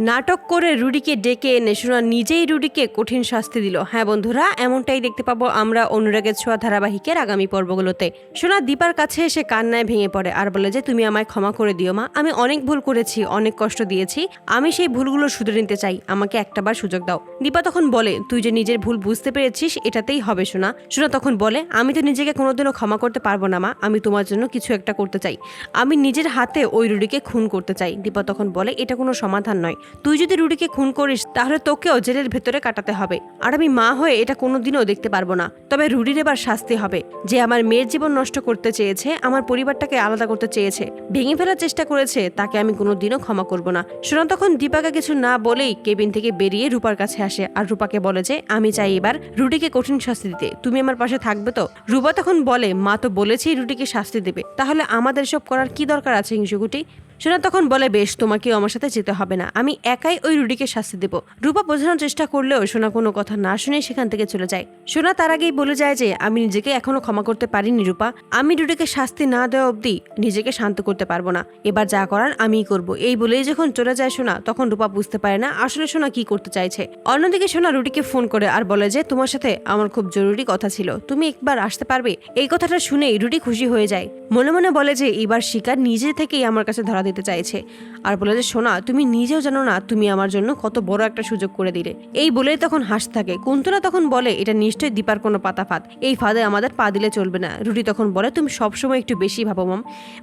নাটক করে রুডিকে ডেকে এনে সোনা নিজেই রুডিকে কঠিন শাস্তি দিল। হ্যাঁ বন্ধুরা, এমনটাই দেখতে পাবো আমরা অনুরাগের ছোঁয়া ধারাবাহিকের আগামী পর্বগুলোতে। সোনা দীপার কাছে এসে কান্নায় ভেঙে পড়ে আর বলে যে, তুমি আমায় ক্ষমা করে দিও মা। আমি অনেক ভুল করেছি, অনেক কষ্ট দিয়েছি। আমি সেই ভুলগুলো শুধরে নিতে চাই। আমাকে একটাবার সুযোগ দাও। দীপা তখন বলে, তুই যে নিজের ভুল বুঝতে পেরেছিস, এটাতেই হবে সোনা। সোনা তখন বলে, আমি তো নিজেকে কোনোদিনও ক্ষমা করতে পারব না মা। আমি তোমার জন্য কিছু একটা করতে চাই। আমি নিজের হাতে ওই রুডিকে খুন করতে চাই। দীপা তখন বলে, এটা কোনো সমাধান নয়। তুই যদি রুডিকে খুন করিস, তাহলে তোকেও জেলের ভেতরে কাটাতে হবে। আর আমি মা হয়ে এটা কোনোদিনও দেখতে পারব না। তবে রুডির এবার শাস্তি হবে। যে আমার মেয়ের জীবন নষ্ট করতে চেয়েছে, আমার পরিবারটাকে আলাদা করতে চেয়েছে, ভেঙে ফেলার চেষ্টা করেছে, তাকে আমি কোনোদিনও ক্ষমা করব না। সোনা তখন দীপাকে কিছু না বলেই কেবিন থেকে বেরিয়ে রূপার কাছে আসে আর রূপাকে বলে যে, আমি চাই এবার রুডিকে কঠিন শাস্তি দিতে। তুমি আমার পাশে থাকবে তো? রূপা তখন বলে, মা তো বলেছি রুডিকে শাস্তি দেবে। তাহলে আমাদের সব করার কি দরকার আছে হিংসুকুটি? সোনা তখন বলে, বেশ, তোমাকেও আমার সাথে যেতে হবে না। আমি একাই ওই রুডিকে শাস্তি দেব। রূপা বোঝানোর চেষ্টা করলেও সোনা কোনো কথা না শুনে সেখান থেকে চলে যায়। সোনা তার আগেই বলে যায় যে, আমি নিজেকে এখনও ক্ষমা করতে পারিনি রূপা। আমি রুডিকে শাস্তি না দেওয়া অবধি নিজেকে শান্ত করতে পারব না। এবার যা করার আমিই করব। এই বলেই যখন চলে যায় সোনা, তখন রূপা বুঝতে পারে না আসলে সোনা কি করতে চাইছে। অন্যদিকে সোনা রুডিকে ফোন করে আর বলে যে, তোমার সাথে আমার খুব জরুরি কথা ছিল। তুমি একবার আসতে পারবে? এই কথাটা শুনেই রুডি খুশি হয়ে যায়। মনে মনে বলে যে, এবার শিকার নিজে থেকেই আমার কাছে ধরা দিতে চাইছে। আর বলে যে, সোনা, তুমি নিজেও জানো না তুমি আমার জন্য কত বড় একটা সুযোগ করে দিলে। এই বলেই তখন হাসতে থাকে। কুন্তলা তখন বলে, এটা নিশ্চয়ই দীপার কোনো পাতা ফাঁদ। এই ফাঁদে আমাদের পা দিলে চলবে না। রুডি তখন বলে, তুমি সবসময় একটু বেশি ভাবো, মাম।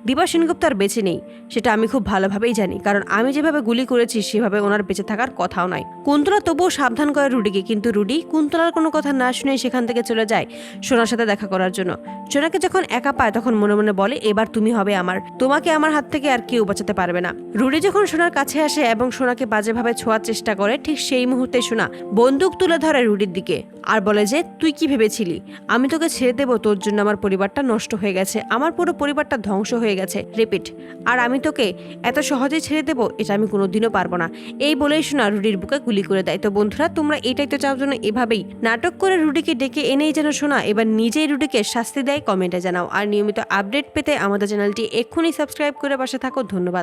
দীপা সেনগুপ্ত আর বেঁচে নেই। সেটা আমি খুব ভালোভাবেই জানি, কারণ আমি যেভাবে গুলি করেছি, সেভাবে ওনার বেঁচে থাকার কথাও নয় কুন্তলা তবুও সাবধান করে রুডিকে, কিন্তু রুডি কুন্তলার কোনো কথা না শুনে সেখান থেকে চলে যায় সোনার সাথে দেখা করার জন্য। সোনাকে যখন একা পায়, তখন মনে মনে বলে, এবার তুমি হবে আমার। তোমাকে আমার হাত থেকে আর কেউ বাঁচাতে পারবে না। রুডি যখন সোনার কাছে আসে এবং সোনাকে বাজেভাবে ছোঁয়ার চেষ্টা করে, ঠিক সেই মুহূর্তে সোনা বন্দুক তুলে ধরে রুডির দিকে আর বলে যে, তুই কি ভেবেছিলি? আমি তোকে ছেড়ে দেবো, তোর জন্য আমার পরিবারটা নষ্ট হয়ে গেছে, আমার পুরো পরিবারটা ধ্বংস হয়ে গেছে, রিপিট। আর আমি তোকে এত সহজে ছেড়ে দেবো, এটা আমি কোনোদিনও পারব না। এই বলেই শোনা রুডির বুকে গুলি করে দেয়। তো বন্ধুরা, তোমরা এটাই তো চাও জন্য এভাবেই নাটক করে রুডিকে ডেকে এনেই যেন শোনা এবার নিজেই রুডিকে শাস্তি দেয়, কমেন্টে জানাও। আর নিয়মিত আপডেট পেতে আমাদের চ্যানেলটি এক্ষুনি সাবস্ক্রাইব করে পাশে থাকো। ধন্যবাদ।